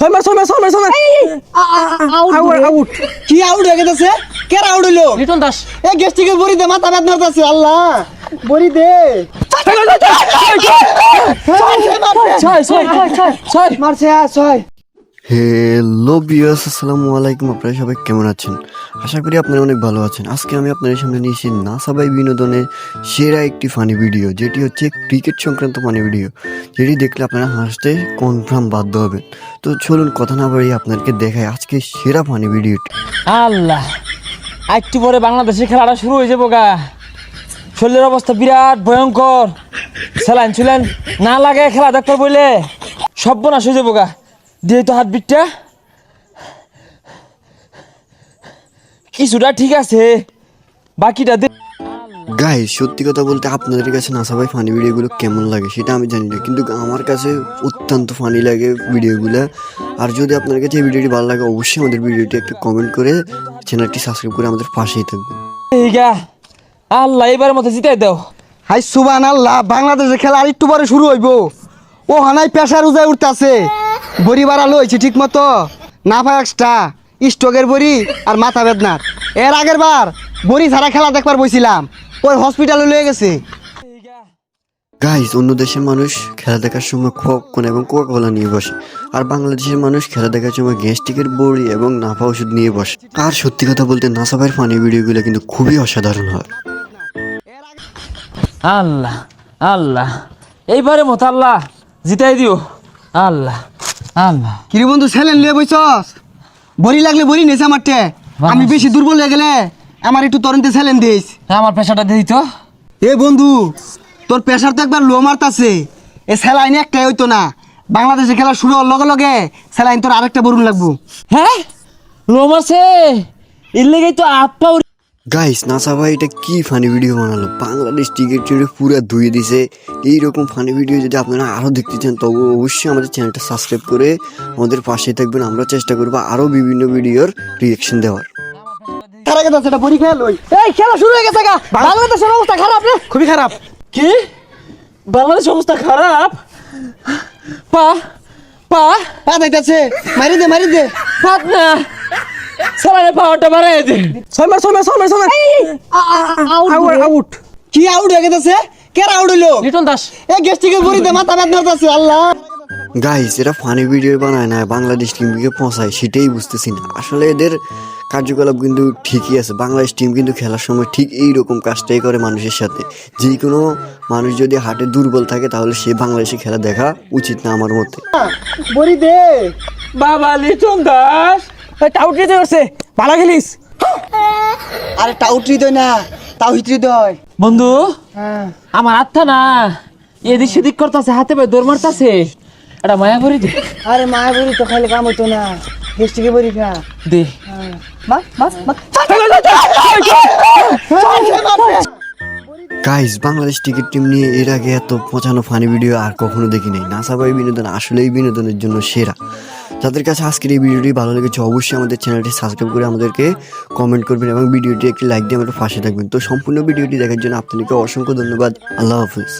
ছয় মার ছয় মার ছয় মার ছয় মার আউট আউট কি আউট হয়ে গেছে কে আউট হইল লিটন দাস এ গেস্টিকে বড়ি দে মাথা বেদনা হতাছে আল্লাহ বড়ি দে ছয় ছয় ছয় ছয় ছয় মারছে ছয় হ্যালো বিয়াস আসসালামু আলাইকুম। আপনারা সবাই কেমন আছেন? আশা করি আপনারা অনেক ভালো আছেন। আজকে আমি আপনাদের সামনে নিয়ে এসেছি নাসাবাই বিনোদনের সেরা একটি ফানি ভিডিও যেটি হচ্ছে ক্রিকেট সংক্রান্ত ফানি ভিডিও যেটি দেখলে আপনারা হাসতে কনফার্ম বাধ্য হবেন। তো চলুন কথা না বাড়িয়ে আপনাদেরকে দেখায় আজকে সেরা ফানি ভিডিওটি আল্লাহ একটু পরে বাংলাদেশের খেলাটা শুরু হয়ে যাব গা। শরীরের অবস্থা বিরাট ভয়ঙ্কর। স্যালাইন চুলাইন না লাগে খেলা দেখতে বইলে। সর্বনাশ হয়ে যাব গা। দিয়ে তো হাত বিটটা কিছুটা ঠিক আছে। বাকিটা দে গাই সত্যি কথা বলতে আপনাদের কাছে নাসাবাই ফানি ভিডিওগুলো কেমন লাগে সেটা আমি জানি না কিন্তু আমার কাছে অত্যন্ত ফানি লাগে ভিডিওগুলো আর যদি আপনার কাছে এই ভিডিওটি ভালো লাগে অবশ্যই আমাদের ভিডিওটি একটু কমেন্ট করে চ্যানেলটি সাবস্ক্রাইব করে আমাদের পাশেই থাকবে আল্লাহ এবার মতো জিতাই দাও। হাই সুবান আল্লাহ বাংলাদেশের খেলা আর একটু পরে শুরু হইব। ও হানাই পেশার উজায় উঠতাছে। বড়ি বাড়ালো হয়েছে ঠিক মতো। না পায় এক্সট্রা স্টকের বড়ি আর মাথা বেদনার। এর আগের বার বড়ি ছাড়া খেলা দেখবার বইছিলাম ওই হসপিটালে লয়ে গেছে। গাইস অন্য দেশের মানুষ খেলা দেখার সময় পপকর্ন এবং কোকা কোলা নিয়ে বসে আর বাংলাদেশের মানুষ খেলা দেখার সময় গ্যাস্ট্রিকের বড়ি এবং নাফা ওষুধ নিয়ে বসে। আর সত্যি কথা বলতে নাসাবাইয়ের ফানি ভিডিওগুলো কিন্তু খুবই অসাধারণ হয়। আল্লাহ আল্লাহ এইবারে মতো আল্লাহ জিতাই দিও। আল্লাহ। আল্লাহ। কিরে বন্ধু লিয়ে বইছস? বড়ি লাগলে বড়ি নেছে আমারটে। আমি বেশি দুর্বল হয়ে গেলে আমার একটু তরন্তে দিস। আমার পেশাটা দিয়ে দিত। এ বন্ধু তোর প্রেশার তো একবার লো মারতাছে এ স্যালাইন একটাই হইতো না। বাংলাদেশে খেলা শুরু হওয়ার লগে লগে স্যালাইন তোর আরেকটা বরুণ লাগবো। হ্যাঁ? লোম আছে। এর লেগেই তো আট গাইস নাসাবাই এটা কি ফানি ভিডিও বানালো? বাংলাদেশ টিকিট টিকিট পুরো ধুয়ে দিছে। এইরকম ফানি ভিডিও যদি আপনারা আরও দেখতে চান তবে অবশ্যই আমাদের চ্যানেলটা সাবস্ক্রাইব করে আমাদের পাশে থাকবেন। আমরা চেষ্টা করব আরও বিভিন্ন ভিডিওর রিয়েকশন দেওয়ার। তার আগে সেটা বড়ি খেয়ে লই। এই খেলা শুরু হয়ে গেছে গা। বাংলাদেশের অবস্থা খারাপ রে। খুবই খারাপ। কি? বাংলাদেশ অবস্থা খারাপ? পা পা। পা দিতেছে মারি দে মারি দে। হাত না। সালানে পাওয়ারটা বাড়াই দে। ছয় মার ছয় মার ছয় মার ছয় মার আউট আউট। কি আউট হয়ে গেছে? কে আউট হইল? লিটন দাস। এ গেস্টিকে বড়ি দে মাথা বেদনা হতাছে আল্লাহ। গাইস এরা ফানি ভিডিও বানায় না বাংলাদেশ টিমকে পৌঁছায় সেটাই বুঝতেছি না। আসলে এদের কার্যকলাপ কিন্তু ঠিকই আছে বাংলাদেশ টিম কিন্তু খেলার সময় ঠিক এই রকম কাজটাই করে মানুষের সাথে। যে কোনো মানুষ যদি হাটে দুর্বল থাকে তাহলে সে বাংলাদেশে খেলা দেখা উচিত না আমার মতে। বড়ি দে। বাবা লিটন দাস। আউট নিতে পারছে ভালো খেলিস আরে টাউটরি দই না তাও হিটরি দই বন্ধু হ্যাঁ আমার আত্মা না এদিক সেদিক করতেছে হাতে পায়ে দৌড় মারতাছে এটা মায়া ভরি দে আরে বড়ি তো খাইলে কাম হইতো না গেস্টিকে বড়ি খা দে গাইস বাংলাদেশ টিকিট টিম নিয়ে এর আগে এত পচানো ফানি ভিডিও আর কখনো দেখি নাই নাসাবাই বিনোদন আসলেই বিনোদনের জন্য সেরা যাদের কাছে আজকের এই ভিডিওটি ভালো লেগেছে, অবশ্যই আমাদের চ্যানেলটি সাবস্ক্রাইব করে আমাদেরকে কমেন্ট করবেন এবং ভিডিওটি একটি লাইক দিয়ে আমাদের পাশে থাকবেন। তো সম্পূর্ণ ভিডিওটি দেখার জন্য আপনাদেরকে অসংখ্য ধন্যবাদ। আল্লাহ হাফিজ।